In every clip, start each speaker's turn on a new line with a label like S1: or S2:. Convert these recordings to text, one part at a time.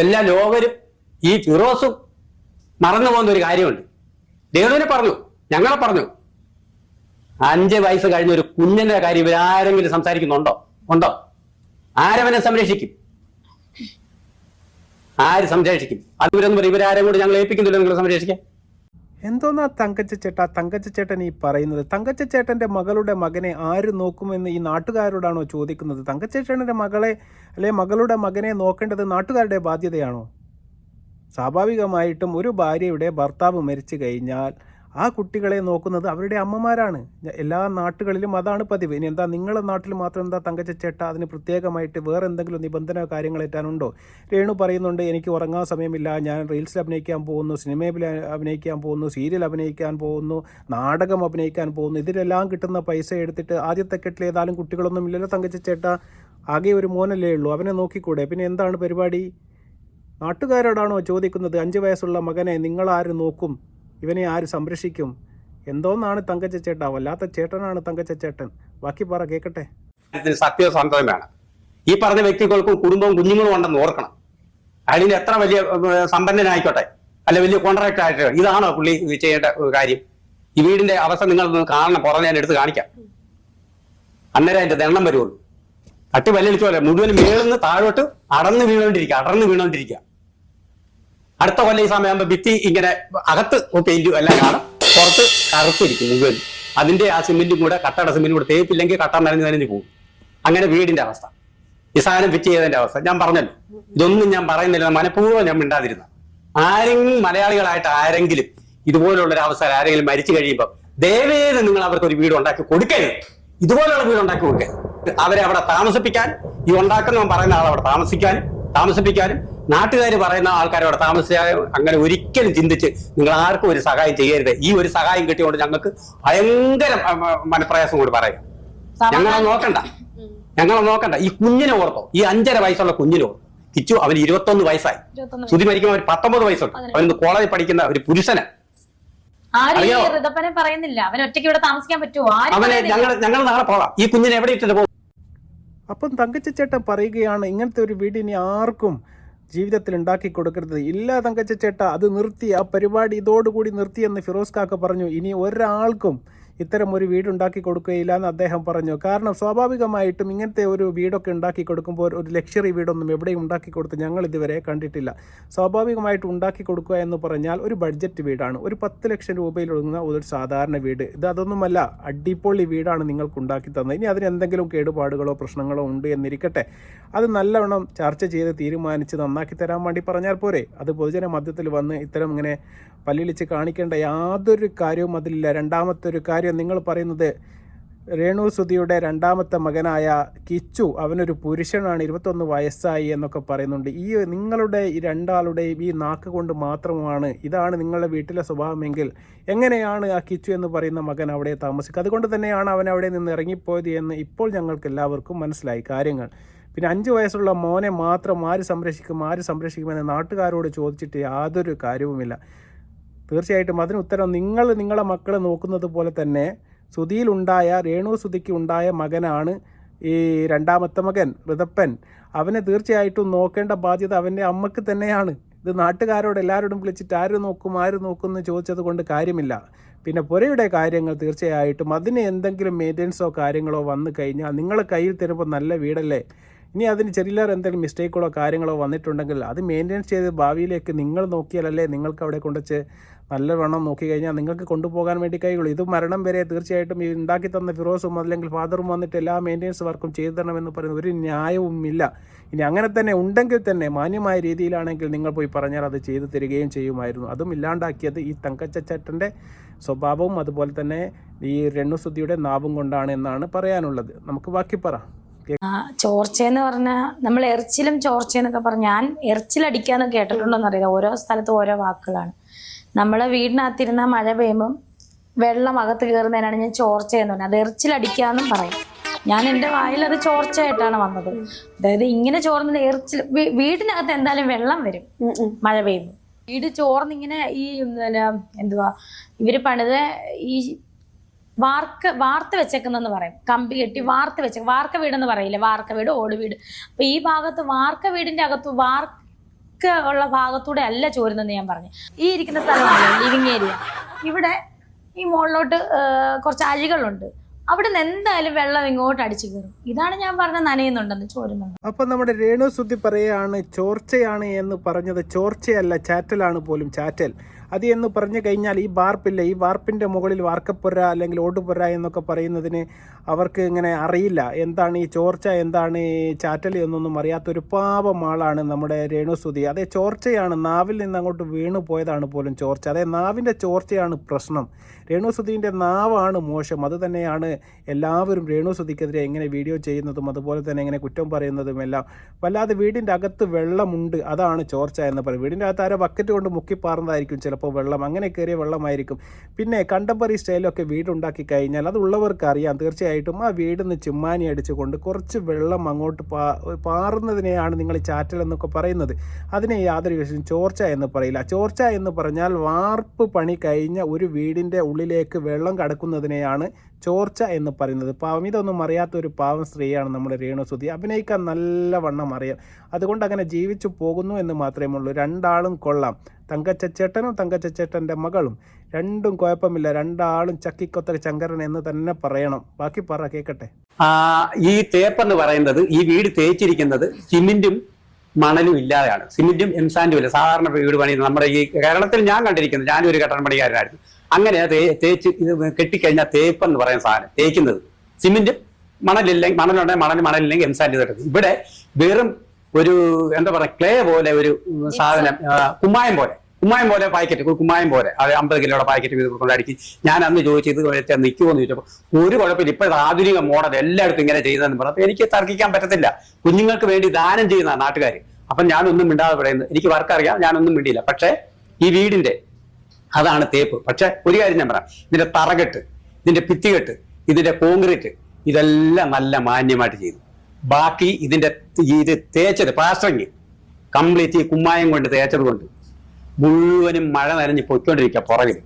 S1: എല്ലാ ലോകരും ഈ ഫിറോസും മറന്നു പോകുന്ന ഒരു കാര്യമുണ്ട്. ദേവനെ പറഞ്ഞു ഞങ്ങളെ പറഞ്ഞു. അഞ്ച് വയസ്സ് കഴിഞ്ഞ ഒരു കുഞ്ഞിന്റെ കാര്യം ഇവരാരെങ്കിലും സംസാരിക്കുന്നുണ്ടോ? ഉണ്ടോ? ആരവനെ സംരക്ഷിക്കും? ആര് സംരക്ഷിക്കും? അത് ഇവരൊന്നും പറയും ഇവരാരും കൂടി ഞങ്ങൾ ഏൽപ്പിക്കുന്നില്ല നിങ്ങൾ സംരക്ഷിക്കാൻ.
S2: എന്തോന്നാ തങ്കച്ച ചേട്ടാ? തങ്കച്ച ചേട്ടൻ ഈ പറയുന്നത്. തങ്കച്ച ചേട്ടന്റെ മകളുടെ മകനെ ആര് നോക്കുമെന്ന് ഈ നാട്ടുകാരോടാണോ ചോദിക്കുന്നത്? തങ്കച്ച ചേട്ടന്റെ മകളെ അല്ലെ മകളുടെ മകനെ നോക്കേണ്ടത് നാട്ടുകാരുടെ ബാധ്യതയാണോ? സ്വാഭാവികമായിട്ടും ഒരു ഭാര്യയുടെ ഭർത്താവ് മരിച്ചു കഴിഞ്ഞാൽ ആ കുട്ടികളെ നോക്കുന്നത് അവരുടെ അമ്മമാരാണ്. എല്ലാ നാട്ടുകളിലും അതാണ് പതിവ്. ഇനി എന്താ നിങ്ങളുടെ നാട്ടിൽ മാത്രം എന്താ തങ്കച്ച ചേട്ട അതിന് പ്രത്യേകമായിട്ട് വേറെ എന്തെങ്കിലും നിബന്ധന കാര്യങ്ങൾ ഏറ്റാനുണ്ടോ? രേണു പറയുന്നുണ്ട് എനിക്ക് ഉറങ്ങാൻ സമയമില്ല. ഞാൻ റീൽസിൽ അഭിനയിക്കാൻ പോകുന്നു സിനിമയിൽ അഭിനയിക്കാൻ പോകുന്നു സീരിയൽ അഭിനയിക്കാൻ പോകുന്നു നാടകം അഭിനയിക്കാൻ പോകുന്നു. ഇതിലെല്ലാം കിട്ടുന്ന പൈസ എടുത്തിട്ട് ആദ്യത്തെ കെട്ടിൽ ഏതായാലും കുട്ടികളൊന്നും ഇല്ലല്ലോ തങ്കച്ച ചേട്ട. ആകെ ഒരു മോനല്ലേ ഉള്ളൂ. അവനെ നോക്കിക്കൂടെ? പിന്നെ എന്താണ് പരിപാടി? നാട്ടുകാരോടാണോ ചോദിക്കുന്നത്? അഞ്ച് വയസ്സുള്ള മകനെ നിങ്ങളാരും നോക്കും? ഇവനെ ആര് സംരക്ഷിക്കും? എന്തോന്നാണ് തങ്കച്ച ചേട്ടാ? വല്ലാത്ത ചേട്ടനാണ് തങ്കച്ച ചേട്ടൻ. ബാക്കി പറ
S1: കേക്കട്ടെ? സത്യസന്ധം വേണം ഈ പറഞ്ഞ വ്യക്തികൾക്കും കുടുംബവും കുഞ്ഞുങ്ങളും ഉണ്ടെന്ന് ഓർക്കണം. അതിന് എത്ര വലിയ സമ്പന്നനായിക്കോട്ടെ? അല്ല വലിയ കോൺട്രാക്ട് ആയിട്ട് ഇതാണോ പുള്ളി ചെയ്യേണ്ട കാര്യം. ഈ വീടിന്റെ അവസ്ഥ നിങ്ങൾ കാണണം. പുറമെ ഞാൻ എടുത്ത് കാണിക്കാം. അന്നേരം അതിന്റെ ദണ്ണം വരുള്ളൂ തട്ടി വല്ലടിച്ചോലെ മുഴുവൻ മേളിൽ നിന്ന് താഴോട്ട് അടന്ന് വീണോണ്ടിരിക്കുക അടർന്ന് വീണോണ്ടിരിക്കുക അടുത്ത കൊല്ലം ഈ സമയമാകുമ്പോ ഭിത്തി ഇങ്ങനെ അകത്ത് പെയിന്റ് എല്ലാം കാണും. പുറത്ത് കറുത്തിരിക്കും മുഴുവൻ അതിന്റെ ആ സിമെന്റും കൂടെ കട്ടട സിമെന്റും കൂടെ തേപ്പില്ലെങ്കിൽ കട്ട നനഞ്ഞ് നനഞ്ഞ് പോകും. അങ്ങനെ വീടിന്റെ അവസ്ഥ. ഈ സാധനം ഫിറ്റ് ചെയ്തതിന്റെ അവസ്ഥ. ഞാൻ പറഞ്ഞല്ലോ ഇതൊന്നും ഞാൻ പറയുന്നില്ല മനഃപൂർവം ഞാൻ മിണ്ടാതിരുന്ന. ആരെങ്കിലും മലയാളികളായിട്ട് ആരെങ്കിലും ഇതുപോലുള്ള ഒരു അവസരം ആരെങ്കിലും മരിച്ചു കഴിയുമ്പോൾ ദയവേത് നിങ്ങൾ അവർക്ക് ഒരു വീട് ഉണ്ടാക്കി കൊടുക്കരുത്. ഇതുപോലുള്ള വീട് ഉണ്ടാക്കി കൊടുക്കരുത്. അവരെ അവിടെ താമസിപ്പിക്കാൻ ഈ ഉണ്ടാക്കുന്നവൻ പറയുന്ന ആൾ അവിടെ താമസിക്കാനും താമസിപ്പിക്കാനും നാട്ടുകാർ പറയുന്ന ആൾക്കാരോട് അവിടെ താമസിക്കാനും അങ്ങനെ ഒരിക്കലും ചിന്തിച്ച് നിങ്ങൾ ആർക്കും ഒരു സഹായം ചെയ്യരുത്. ഈ ഒരു സഹായം കിട്ടിയോണ്ട് ഞങ്ങൾക്ക് ഭയങ്കര മനപ്രയാസം കൂടി പറയാം. ഞങ്ങളെ നോക്കണ്ട. ഞങ്ങളെ നോക്കണ്ട. ഈ കുഞ്ഞിനെ ഓർത്തോ. ഈ അഞ്ചര വയസ്സുള്ള കുഞ്ഞിനെ ഓർത്തോ. കിച്ചു അവന് ഇരുപത്തൊന്ന് വയസ്സായി. ശ്രുതി മരിക്കുമ്പോൾ അവന് പത്തൊമ്പത് വയസ്സുണ്ട്. അവൻ ഇന്ന് കോളേജിൽ പഠിക്കുന്ന ഒരു പുരുഷന്.
S3: പറയുന്നില്ല. അവൻ ഒറ്റയ്ക്ക് ഇവിടെ താമസിക്കാൻ പറ്റുമോ
S1: അവനെ
S3: പറയുന്നില്ല.
S1: ഞങ്ങൾ ഞങ്ങൾ നാളെ പോകാം. ഈ കുഞ്ഞിനെ എവിടെ ഇട്ടിട്ട് പോകും?
S2: അപ്പം തങ്കച്ചേട്ടൻ പറയുകയാണ് ഇങ്ങനത്തെ ഒരു വീടിനി ആർക്കും ജീവിതത്തിൽ ഉണ്ടാക്കി കൊടുക്കരുത്. ഇല്ല തങ്കച്ച ചേട്ടാ അത് നിർത്തി. ആ പരിപാടി ഇതോടുകൂടി നിർത്തിയെന്ന് ഫിറോസ് കാക്ക പറഞ്ഞു. ഇനി ഒരാൾക്കും ഇത്തരം ഒരു വീട് ഉണ്ടാക്കി കൊടുക്കുകയില്ല എന്ന് അദ്ദേഹം പറഞ്ഞു. കാരണം സ്വാഭാവികമായിട്ടും ഇങ്ങനത്തെ ഒരു വീടൊക്കെ ഉണ്ടാക്കി കൊടുക്കുമ്പോൾ ഒരു ലക്ഷറി വീടൊന്നും എവിടെയും ഉണ്ടാക്കി കൊടുത്ത് ഞങ്ങൾ ഇതുവരെ കണ്ടിട്ടില്ല. സ്വാഭാവികമായിട്ട് ഉണ്ടാക്കി കൊടുക്കുക എന്ന് പറഞ്ഞാൽ ഒരു ബഡ്ജറ്റ് വീടാണ്. ഒരു പത്ത് ലക്ഷം രൂപയിൽ ഒതുങ്ങുന്ന ഒരു സാധാരണ വീട്. ഇത് അതൊന്നുമല്ല അടിപൊളി വീടാണ് നിങ്ങൾക്ക് ഉണ്ടാക്കി തന്നത്. ഇനി അതിന് എന്തെങ്കിലും കേടുപാടുകളോ പ്രശ്നങ്ങളോ ഉണ്ട് എന്നിരിക്കട്ടെ. അത് നല്ലവണ്ണം ചർച്ച ചെയ്ത് തീരുമാനിച്ച് നന്നാക്കി തരാൻ വേണ്ടി പറഞ്ഞാൽ പോരെ. അത് പൊതുജന മധ്യത്തിൽ വന്ന് ഇത്തരം ഇങ്ങനെ പല്ലിളിച്ച് കാണിക്കേണ്ട യാതൊരു കാര്യവും അതിലില്ല. രണ്ടാമത്തെ ഒരു കാര്യം നിങ്ങൾ പറയുന്നത് രേണു സുധിയുടെ രണ്ടാമത്തെ മകനായ കിച്ചു അവനൊരു പുരുഷനാണ് ഇരുപത്തൊന്ന് വയസ്സായി എന്നൊക്കെ പറയുന്നുണ്ട്. ഈ നിങ്ങളുടെ ഈ രണ്ടാളുടെയും ഈ നാക്ക് കൊണ്ട് മാത്രമാണ് ഇതാണ് നിങ്ങളുടെ വീട്ടിലെ സ്വഭാവമെങ്കിൽ എങ്ങനെയാണ് ആ കിച്ചു എന്ന് പറയുന്ന മകൻ അവിടെ താമസിക്കുക? അതുകൊണ്ട് തന്നെയാണ് അവൻ അവിടെ നിന്ന് ഇറങ്ങിപ്പോയത് എന്ന് ഇപ്പോൾ ഞങ്ങൾക്ക് എല്ലാവർക്കും മനസ്സിലായി കാര്യങ്ങൾ. പിന്നെ അഞ്ച് വയസ്സുള്ള മോനെ മാത്രം ആര് സംരക്ഷിക്കും? ആര് സംരക്ഷിക്കുമെന്ന് നാട്ടുകാരോട് ചോദിച്ചിട്ട് യാതൊരു കാര്യവുമില്ല. തീർച്ചയായിട്ടും അതിന് ഉത്തരം നിങ്ങൾ നിങ്ങളുടെ മക്കളെ നോക്കുന്നത് പോലെ തന്നെ സുധിയിലുണ്ടായ രേണു സുധിക്ക് ഉണ്ടായ മകനാണ് ഈ രണ്ടാമത്തെ മകൻ ഋതപ്പൻ അവനെ തീർച്ചയായിട്ടും നോക്കേണ്ട ബാധ്യത അവന്റെ അമ്മയ്ക്ക് തന്നെയാണ്. ഇത് നാട്ടുകാരോട് എല്ലാവരോടും വിളിച്ചിട്ട് ആര് നോക്കും ആര് നോക്കും എന്ന് ചോദിച്ചത് കൊണ്ട് കാര്യമില്ല. പിന്നെ പുരയുടെ കാര്യങ്ങൾ തീർച്ചയായിട്ടും അതിന് എന്തെങ്കിലും മെയിന്റെനൻസോ കാര്യങ്ങളോ വന്നു കഴിഞ്ഞാൽ നിങ്ങളെ കയ്യിൽ തരുമ്പോൾ നല്ല വീടല്ലേ? ഇനി അതിന് ചെറിയ എന്തെങ്കിലും മിസ്റ്റേക്കുകളോ കാര്യങ്ങളോ വന്നിട്ടുണ്ടെങ്കിൽ അത് മെയിന്റെയിൻസ് ചെയ്ത് ഭാവിയിലേക്ക് നിങ്ങൾ നോക്കിയാലല്ലേ നിങ്ങൾക്ക് അവിടെ കൊണ്ടുവച്ച് നല്ലവണ്ണം നോക്കി കഴിഞ്ഞാൽ നിങ്ങൾക്ക് കൊണ്ടുപോകാൻ വേണ്ടി കഴിയുള്ളൂ. ഇത് മരണം വരെ തീർച്ചയായിട്ടും ഈ ഉണ്ടാക്കി തന്ന ഫിറോസും അല്ലെങ്കിൽ ഫാദറും വന്നിട്ട് എല്ലാ മെയിന്റെനൻസ് വർക്കും ചെയ്തു തരണമെന്ന് പറയുന്ന ഒരു ന്യായവും ഇല്ല. ഇനി അങ്ങനെ തന്നെ ഉണ്ടെങ്കിൽ തന്നെ മാന്യമായ രീതിയിലാണെങ്കിൽ നിങ്ങൾ പോയി പറഞ്ഞാൽ അത് ചെയ്തു തരികയും ചെയ്യുമായിരുന്നു. അതും ഇല്ലാണ്ടാക്കിയത് ഈ തങ്കച്ചച്ചേട്ടന്റെ സ്വഭാവവും അതുപോലെ തന്നെ ഈ രണ്ണുസുദ്ധിയുടെ നാവും കൊണ്ടാണ് എന്നാണ് പറയാനുള്ളത്. നമുക്ക് ബാക്കി പറ.
S3: ചോർച്ചയെന്ന് പറഞ്ഞാൽ നമ്മൾ എറിച്ചിലും ചോർച്ചയെന്നൊക്കെ പറഞ്ഞ ഞാൻ എറിച്ചിലടിക്കാന്ന് കേട്ടിട്ടുണ്ടോന്ന് അറിയില്ല ഓരോ സ്ഥലത്തും ഓരോ വാക്കുകളാണ്. നമ്മളെ വീടിനകത്തിരുന്ന മഴ പെയ്യുമ്പം വെള്ളം അകത്ത് കയറുന്നതിനാണ് ഞാൻ ചോർച്ച ചോർച്ചയെന്ന് പറഞ്ഞത്. അത് എറിച്ചിലടിക്കാന്നും പറയും. ഞാൻ എന്റെ വായിൽ അത് ചോർച്ചയായിട്ടാണ് വന്നത്. അതായത് ഇങ്ങനെ ചോർന്നിട്ട് എറിച്ചിൽ വീടിനകത്ത് എന്തായാലും വെള്ളം വരും മഴ പെയ്യുമ്പോൾ വീട് ചോർന്നിങ്ങനെ ഈ എന്തുവാ ഇവർ പണിത ഈ വാർക്ക വാർത്ത വെച്ചേക്കുന്നെന്ന് പറയും. കമ്പി കെട്ടി വാർത്ത വെച്ച വാർക്ക വീടെന്ന് പറയില്ലേ? വാർക്ക വീട് ഓട് വീട്. അപ്പൊ ഈ ഭാഗത്ത് വാർക്ക വീടിന്റെ അകത്ത് വാർക്ക ഉള്ള ഭാഗത്തൂടെ അല്ല ചോരുന്നെന്ന് ഞാൻ പറഞ്ഞു. ഈ ഇരിക്കുന്ന സ്ഥലമാണ് ലിവിങ് ഏരിയ. ഇവിടെ ഈ മുകളിലോട്ട് കുറച്ച് അഴികളുണ്ട്. അവിടെ നിന്ന് എന്തായാലും വെള്ളം ഇങ്ങോട്ട് അടിച്ചു കയറും. ഇതാണ് ഞാൻ പറഞ്ഞ നനയുന്നുണ്ടെന്ന് ചോരുന്നുണ്ട്.
S2: അപ്പൊ നമ്മുടെ രേണു സുദ്ധി പറയാണ് ചോർച്ചയാണ് എന്ന് പറഞ്ഞത് ചോർച്ചയല്ല ചാറ്റലാണ് പോലും ചാറ്റൽ. അത് എന്ന് പറഞ്ഞു കഴിഞ്ഞാൽ ഈ വാർപ്പില്ല ഈ വാർപ്പിന്റെ മുകളിൽ വാർക്കപ്പുര അല്ലെങ്കിൽ ഓടുപുര എന്നൊക്കെ പറയുന്നതിന് അവർക്ക് ഇങ്ങനെ അറിയില്ല. എന്താണ് ഈ ചോർച്ച എന്താണ് ഈ ചാറ്റൽ എന്നൊന്നും അറിയാത്തൊരു പാപം ആളാണ് നമ്മുടെ രേണുസുതി. അതേ ചോർച്ചയാണ് നാവിൽ നിന്ന് അങ്ങോട്ട് വീണു പോയതാണ് പോലും ചോർച്ച. അതേ നാവിന്റെ ചോർച്ചയാണ് പ്രശ്നം. രേണുസുതിന്റെ നാവാണ് മോശം. അത് തന്നെയാണ് എല്ലാവരും രേണുസുതിക്കെതിരെ എങ്ങനെ വീഡിയോ ചെയ്യുന്നതും അതുപോലെ തന്നെ എങ്ങനെ കുറ്റം പറയുന്നതും എല്ലാം. വല്ലാതെ വീടിന്റെ അകത്ത് വെള്ളമുണ്ട്. അതാണ് ചോർച്ച എന്ന് പറയും. വീടിന്റെ അകത്ത് ആരോ ബക്കറ്റ് കൊണ്ട് മുക്കിപ്പാറുന്നതായിരിക്കും ചിലപ്പോൾ വെള്ളം അങ്ങനെ കയറിയ വെള്ളമായിരിക്കും. പിന്നെ കണ്ടംപററി സ്റ്റൈലൊക്കെ വീടുണ്ടാക്കി കഴിഞ്ഞാൽ അത് ഉള്ളവർക്ക് അറിയാം തീർച്ചയായിട്ടും ആ വീട് നിന്ന് ചിമ്മാനി അടിച്ചുകൊണ്ട് കുറച്ച് വെള്ളം അങ്ങോട്ട് പാ പാറുന്നതിനെയാണ് നിങ്ങൾ ചാറ്റൽ എന്നൊക്കെ പറയുന്നത്. അതിനെ യാതൊരു വിഷയം ചോർച്ച എന്ന് പറയില്ല. ചോർച്ച എന്ന് പറഞ്ഞാൽ വാർപ്പ് പണി കഴിഞ്ഞ ഒരു വീടിന്റെ ഉള്ളിലേക്ക് വെള്ളം കടക്കുന്നതിനെയാണ് ചോർച്ച എന്ന് പറയുന്നത് പാവം. ഇതൊന്നും അറിയാത്ത ഒരു പാവം സ്ത്രീയാണ് നമ്മുടെ രേണുസുതി അഭിനയിക്കാൻ നല്ലവണ്ണം അറിയാം. അതുകൊണ്ട് അങ്ങനെ ജീവിച്ചു പോകുന്നു എന്ന് മാത്രമേ ഉള്ളൂ രണ്ടാളും കൊള്ളാം. തങ്കച്ചേട്ടനും തങ്കച്ചേട്ടന്റെ മകളും. രണ്ടും കുഴപ്പമില്ല. രണ്ടാളും ചക്കിക്കൊത്ത ചങ്കരൻ എന്ന് തന്നെ പറയണം. ബാക്കി പറ
S1: കേക്കട്ടെ. ഈ തേപ്പെന്ന് പറയുന്നത് ഈ വീട് തേച്ചിരിക്കുന്നത് സിമെന്റും മണലും ഇല്ലാതെയാണ്. സിമെന്റും എംസാൻഡും ഇല്ല സാധാരണ വീട് പണി നമ്മുടെ ഈ കേരളത്തിൽ ഞാൻ കണ്ടിരിക്കുന്നത് ഞാനും ഒരു കട്ടൺ പണിക്കാരനായിരുന്നു. അങ്ങനെ തേ തേച്ച് ഇത് കെട്ടിക്കഴിഞ്ഞാൽ തേപ്പ് എന്ന് പറയുന്ന സാധനം തേക്കുന്നത്. സിമെന്റ് മണലില്ലെങ്കിൽ മണലുണ്ടെങ്കിൽ മണൽ മണലില്ലെങ്കിൽ എംസാൻഡ് ചെയ്തിട്ട് ഇവിടെ വെറും ഒരു എന്താ പറയുക ക്ലേ പോലെ ഒരു സാധനം കുമ്മായം പോലെ. കുമ്മായം പോലെ പാക്കറ്റ് കുമ്മായം പോലെ. അത് അമ്പത് കിലോയുടെ പാക്കറ്റ് ഇത് കൊണ്ട് ഞാൻ അന്ന് ചോദിച്ചു ഇത് വെച്ചാൽ നിൽക്കുമോ എന്ന് ചോദിച്ചപ്പോൾ ഒരു കുഴപ്പമില്ല. ഇപ്പോൾ ആധുനിക മോഡൽ എല്ലായിടത്തും ഇങ്ങനെ ചെയ്തതെന്ന് പറഞ്ഞു. എനിക്ക് തർക്കിക്കാൻ പറ്റത്തില്ല. കുഞ്ഞുങ്ങൾക്ക് വേണ്ടി ദാനം ചെയ്യുന്ന നാട്ടുകാർ അപ്പം ഞാനൊന്നും മിണ്ടാതെ പറയുന്നത് എനിക്ക് വർക്ക് അറിയാം ഞാനൊന്നും മിണ്ടിയില്ല. പക്ഷേ ഈ വീടിന്റെ അതാണ് തേപ്പ്. പക്ഷെ ഒരു കാര്യം ഞാൻ പറയാം. ഇതിന്റെ തറകെട്ട് ഇതിന്റെ ഭിത്തികെട്ട് ഇതിന്റെ കോൺക്രീറ്റ് ഇതെല്ലാം നല്ല മാന്യമായിട്ട് ചെയ്തു. ബാക്കി ഇതിന്റെ ഇത് തേച്ചത് പ്ലാസ്റ്ററിങ്. കംപ്ലീറ്റ് ഈ കുമ്മായം കൊണ്ട് തേച്ചത് കൊണ്ട് മുഴുവനും മഴ നനഞ്ഞ് പൊയ്ക്കൊണ്ടിരിക്കുക പുറകിൽ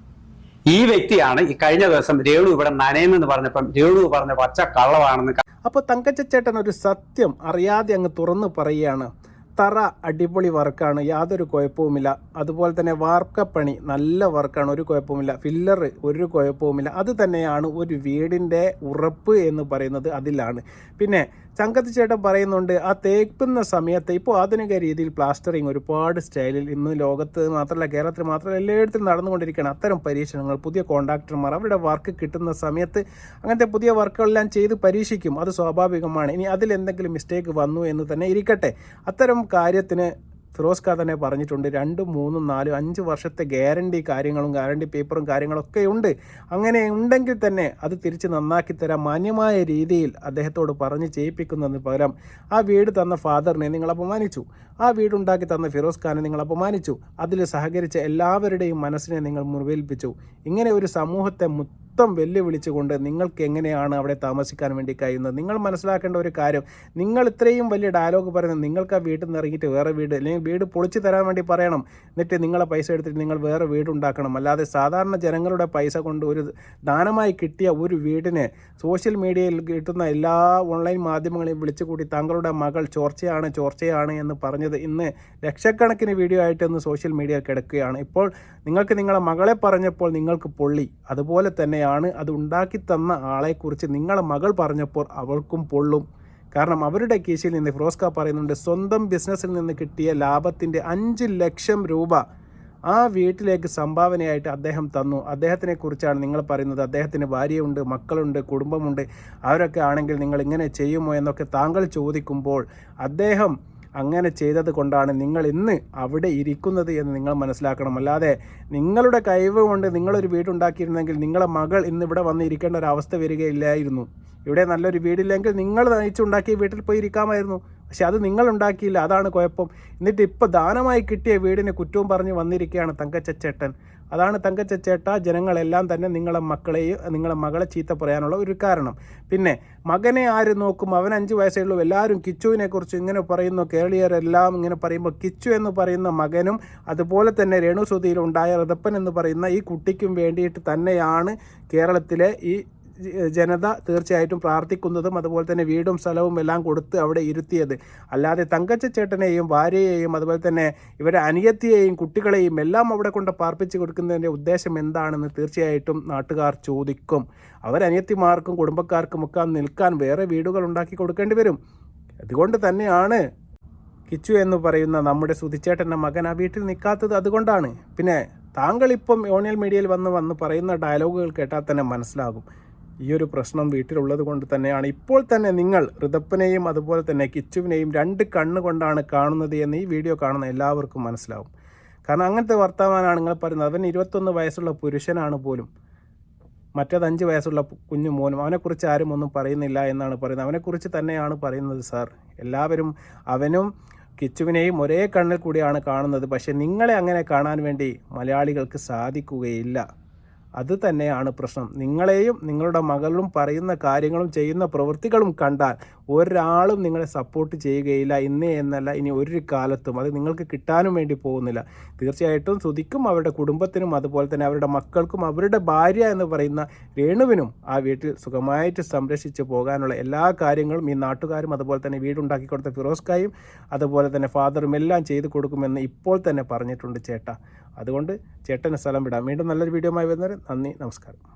S1: ഈ വ്യക്തിയാണ് ഈ കഴിഞ്ഞ ദിവസം രേണു ഇവിടെ നനയുന്നെന്ന് പറഞ്ഞപ്പം രേണു പറഞ്ഞ പച്ച കള്ളവാണെന്ന്
S2: അപ്പൊ തങ്കച്ചേട്ടൻ ഒരു സത്യം അറിയാതെ അങ്ങ് തുറന്നു പറയുകയാണ്. തറ അടിപൊളി വർക്കാണ് യാതൊരു കുഴപ്പവുമില്ല. അതുപോലെ തന്നെ വാർക്കപ്പണി നല്ല വർക്കാണ് ഒരു കുഴപ്പവുമില്ല. ഫില്ലർ ഒരു കുഴപ്പവുമില്ല. അത് തന്നെയാണ് ഒരു വീടിന്റെ ഉറപ്പ് എന്ന് പറയുന്നത് അതിലാണ്. പിന്നെ ചങ്കത്ത് ചേട്ടൻ പറയുന്നുണ്ട് ആ തേക്കുന്ന സമയത്ത് ഇപ്പോൾ ആധുനിക രീതിയിൽ പ്ലാസ്റ്ററിങ് ഒരുപാട് സ്റ്റൈലിൽ ഇന്ന് ലോകത്ത് മാത്രമല്ല കേരളത്തിൽ മാത്രമല്ല എല്ലായിടത്തും നടന്നുകൊണ്ടിരിക്കുകയാണ്. അത്തരം പരീക്ഷണങ്ങൾ പുതിയ കോൺട്രാക്ടർമാർ അവരുടെ വർക്ക് കിട്ടുന്ന സമയത്ത് അങ്ങനത്തെ പുതിയ വർക്കുകളെല്ലാം ചെയ്ത് പരീക്ഷിക്കും. അത് സ്വാഭാവികമാണ്. ഇനി അതിൽ എന്തെങ്കിലും മിസ്റ്റേക്ക് വന്നു എന്ന് തന്നെ ഇരിക്കട്ടെ. അത്തരം കാര്യത്തിന് ഫിറോസ് ഖാൻ തന്നെ പറഞ്ഞിട്ടുണ്ട് രണ്ട് മൂന്ന് നാല് അഞ്ച് വർഷത്തെ ഗ്യാരണ്ടി കാര്യങ്ങളും ഗ്യാരണ്ടി പേപ്പറും കാര്യങ്ങളൊക്കെ ഉണ്ട്. അങ്ങനെ ഉണ്ടെങ്കിൽ തന്നെ അത് തിരിച്ച് നന്നാക്കി തരാം. മാന്യമായ രീതിയിൽ അദ്ദേഹത്തോട് പറഞ്ഞ് ചെയ്യിപ്പിക്കുന്നതിന് പകരം ആ വീട് തന്ന ഫാദറിനെ നിങ്ങൾ അപമാനിച്ചു. ആ വീടുണ്ടാക്കി തന്ന ഫിറോസ് ഖാനെ നിങ്ങൾ അപമാനിച്ചു. അതിൽ സഹകരിച്ച എല്ലാവരുടെയും മനസ്സിനെ നിങ്ങൾ മുറിവേൽപ്പിച്ചു. ഇങ്ങനെ ഒരു സമൂഹത്തെ മൊത്തം വെല്ലുവിളിച്ചുകൊണ്ട് നിങ്ങൾക്ക് എങ്ങനെയാണ് അവിടെ താമസിക്കാൻ വേണ്ടി കഴിയുന്നത്? നിങ്ങൾ മനസ്സിലാക്കേണ്ട ഒരു കാര്യം നിങ്ങൾ ഇത്രയും വലിയ ഡയലോഗ് പറയുന്നത് നിങ്ങൾക്ക് ആ വീട്ടിൽ നിന്ന് ഇറങ്ങിയിട്ട് വേറെ വീട് അല്ലെങ്കിൽ വീട് പൊളിച്ചു തരാൻ വേണ്ടി പറയണം. എന്നിട്ട് നിങ്ങളെ പൈസ എടുത്തിട്ട് നിങ്ങൾ വേറെ വീടുണ്ടാക്കണം അല്ലാതെ സാധാരണ ജനങ്ങളുടെ പൈസ കൊണ്ട് ഒരു ദാനമായി കിട്ടിയ ഒരു വീടിന് സോഷ്യൽ മീഡിയയിൽ കിട്ടുന്ന എല്ലാ ഓൺലൈൻ മാധ്യമങ്ങളെയും വിളിച്ചു കൂട്ടി താങ്കളുടെ മകൾ ചോർച്ചയാണ് ചോർച്ചയാണ് എന്ന് പറഞ്ഞത് ഇന്ന് ലക്ഷക്കണക്കിന് വീഡിയോ ആയിട്ട് ഇന്ന് സോഷ്യൽ മീഡിയയിൽ കിടക്കുകയാണ്. ഇപ്പോൾ നിങ്ങൾക്ക് നിങ്ങളെ മകളെ പറഞ്ഞപ്പോൾ നിങ്ങൾക്ക് പൊള്ളി. അതുപോലെ തന്നെയാണ് അത് ഉണ്ടാക്കി തന്ന ആളെക്കുറിച്ച് നിങ്ങളെ മകൾ പറഞ്ഞപ്പോൾ അവൾക്കും പൊള്ളും. കാരണം അവരുടെ കേസിൽ നിന്ന് ഫിറോസ്ക പറയുന്നുണ്ട് സ്വന്തം ബിസിനസ്സിൽ നിന്ന് കിട്ടിയ ലാഭത്തിന്റെ അഞ്ച് ലക്ഷം രൂപ ആ വീട്ടിലേക്ക് സംഭാവനയായിട്ട് അദ്ദേഹം തന്നു. അദ്ദേഹത്തിനെ കുറിച്ചാണ് നിങ്ങൾ പറയുന്നത്. അദ്ദേഹത്തിന് ഭാര്യയുണ്ട് മക്കളുണ്ട് കുടുംബമുണ്ട്. അവരൊക്കെ ആണെങ്കിൽ നിങ്ങൾ ഇങ്ങനെ ചെയ്യുമോ എന്നൊക്കെ താങ്കൾ ചോദിക്കുമ്പോൾ അദ്ദേഹം അങ്ങനെ ചെയ്തത് കൊണ്ടാണ് നിങ്ങൾ ഇന്ന് അവിടെ ഇരിക്കുന്നത് എന്ന് നിങ്ങൾ മനസ്സിലാക്കണം. അല്ലാതെ നിങ്ങളുടെ കഴിവ് കൊണ്ട് നിങ്ങളൊരു വീടുണ്ടാക്കിയിരുന്നെങ്കിൽ നിങ്ങളുടെ മകൾ ഇന്ന് ഇവിടെ വന്ന് ഇരിക്കേണ്ട ഒരു അവസ്ഥ വരികയില്ലായിരുന്നു. ഇവിടെ നല്ലൊരു വീടില്ലെങ്കിൽ നിങ്ങൾ നയിച്ചുണ്ടാക്കിയ വീട്ടിൽ പോയി ഇരിക്കാമായിരുന്നു. പക്ഷെ അത് നിങ്ങൾ ഉണ്ടാക്കിയില്ല. അതാണ് കുഴപ്പം. എന്നിട്ട് ഇപ്പോൾ ദാനമായി കിട്ടിയ വീടിന് കുറ്റവും പറഞ്ഞ് വന്നിരിക്കുകയാണ് തങ്കച്ചേട്ടൻ അതാണ് തങ്കച്ചേട്ട ജനങ്ങളെല്ലാം തന്നെ നിങ്ങളെ മക്കളെയും നിങ്ങളെ മകളെ ചീത്ത പറയാനുള്ള ഒരു കാരണം. പിന്നെ മകനെ ആര് നോക്കും? അവൻ അഞ്ച് വയസ്സേ ഉള്ളൂ. എല്ലാവരും കിച്ചുവിനെ കുറിച്ച് ഇങ്ങനെ പറയുന്നു. കേരളീയരെല്ലാം ഇങ്ങനെ പറയുമ്പോൾ കിച്ചു എന്ന് പറയുന്ന മകനും അതുപോലെ തന്നെ രേണുസുതിയിൽ ഉണ്ടായ ഋതപ്പൻ എന്ന് പറയുന്ന ഈ കുട്ടിക്കും വേണ്ടിയിട്ട് തന്നെയാണ് കേരളത്തിലെ ഈ ജനത തീർച്ചയായിട്ടും പ്രാർത്ഥിക്കുന്നതും അതുപോലെ തന്നെ വീടും സ്ഥലവും എല്ലാം കൊടുത്ത് അവിടെ ഇരുത്തിയത്. അല്ലാതെ തങ്കച്ച ചേട്ടനെയും ഭാര്യയെയും അതുപോലെ തന്നെ ഇവരെ അനിയത്തിയെയും കുട്ടികളെയും എല്ലാം അവിടെ കൊണ്ട് പാർപ്പിച്ച് കൊടുക്കുന്നതിന്റെ ഉദ്ദേശം എന്താണെന്ന് തീർച്ചയായിട്ടും നാട്ടുകാർ ചോദിക്കും. അവരനിയത്തിമാർക്കും കുടുംബക്കാർക്കും ഒക്കെ നിൽക്കാൻ വേറെ വീടുകൾ ഉണ്ടാക്കി കൊടുക്കേണ്ടി വരും. അതുകൊണ്ട് തന്നെയാണ് കിച്ചു എന്ന് പറയുന്ന നമ്മുടെ സുധിച്ചേട്ടന്റെ മകൻ ആ വീട്ടിൽ നിൽക്കാത്തത് അതുകൊണ്ടാണ്. പിന്നെ താങ്കളിപ്പം യോണിയൽ മീഡിയയിൽ വന്ന് വന്ന് പറയുന്ന ഡയലോഗുകൾ കേട്ടാൽ തന്നെ മനസ്സിലാകും. ഈ ഒരു പ്രശ്നം വീട്ടിലുള്ളത് കൊണ്ട് തന്നെയാണ്. ഇപ്പോൾ തന്നെ നിങ്ങൾ ഋതപ്പനെയും അതുപോലെ തന്നെ കിച്ചുവിനെയും രണ്ട് കണ്ണ് കൊണ്ടാണ് കാണുന്നത് എന്ന് ഈ വീഡിയോ കാണുന്ന എല്ലാവർക്കും മനസ്സിലാവും. കാരണം അങ്ങനത്തെ വർത്തമാനമാണ് നിങ്ങൾ പറയുന്നത്. അവൻ ഇരുപത്തൊന്ന് വയസ്സുള്ള പുരുഷനാണ് പോലും. മറ്റേത് അഞ്ച് വയസ്സുള്ള കുഞ്ഞു മോനും. അവനെക്കുറിച്ച് ആരും ഒന്നും പറയുന്നില്ല എന്നാണ് പറയുന്നത്. അവനെക്കുറിച്ച് തന്നെയാണ് പറയുന്നത് സാർ. എല്ലാവരും അവനും കിച്ചുവിനെയും ഒരേ കണ്ണിൽ കൂടിയാണ് കാണുന്നത്. പക്ഷേ നിങ്ങളെ അങ്ങനെ കാണാൻ വേണ്ടി മലയാളികൾക്ക് സാധിക്കുകയില്ല. അത് തന്നെയാണ് പ്രശ്നം. നിങ്ങളെയും നിങ്ങളുടെ മകളും പറയുന്ന കാര്യങ്ങളും ചെയ്യുന്ന പ്രവൃത്തികളും കണ്ടാൽ ഒരാളും നിങ്ങളെ സപ്പോർട്ട് ചെയ്യുകയില്ല ഇന്ന് എന്നല്ല ഇനി ഒരു കാലത്തും. അത് നിങ്ങൾക്ക് കിട്ടാനും വേണ്ടി പോകുന്നില്ല. തീർച്ചയായിട്ടും സുധിക്കും അവരുടെ കുടുംബത്തിനും അതുപോലെ തന്നെ അവരുടെ മക്കൾക്കും അവരുടെ ഭാര്യ എന്ന് പറയുന്ന രേണുവിനും ആ വീട്ടിൽ സുഖമായിട്ട് സംരക്ഷിച്ച് പോകാനുള്ള എല്ലാ കാര്യങ്ങളും ഈ നാട്ടുകാരും അതുപോലെ തന്നെ വീടുണ്ടാക്കി കൊടുത്ത ഫിറോസ്കായും അതുപോലെ തന്നെ ഫാദറും എല്ലാം ചെയ്തു കൊടുക്കുമെന്ന് ഇപ്പോൾ തന്നെ പറഞ്ഞിട്ടുണ്ട് ചേട്ട. അതുകൊണ്ട് ചേട്ടന് സ്ഥലം വിടാം. വീണ്ടും നല്ലൊരു വീഡിയോ ആയി വരുന്നവരെ നന്ദി നമസ്കാരം.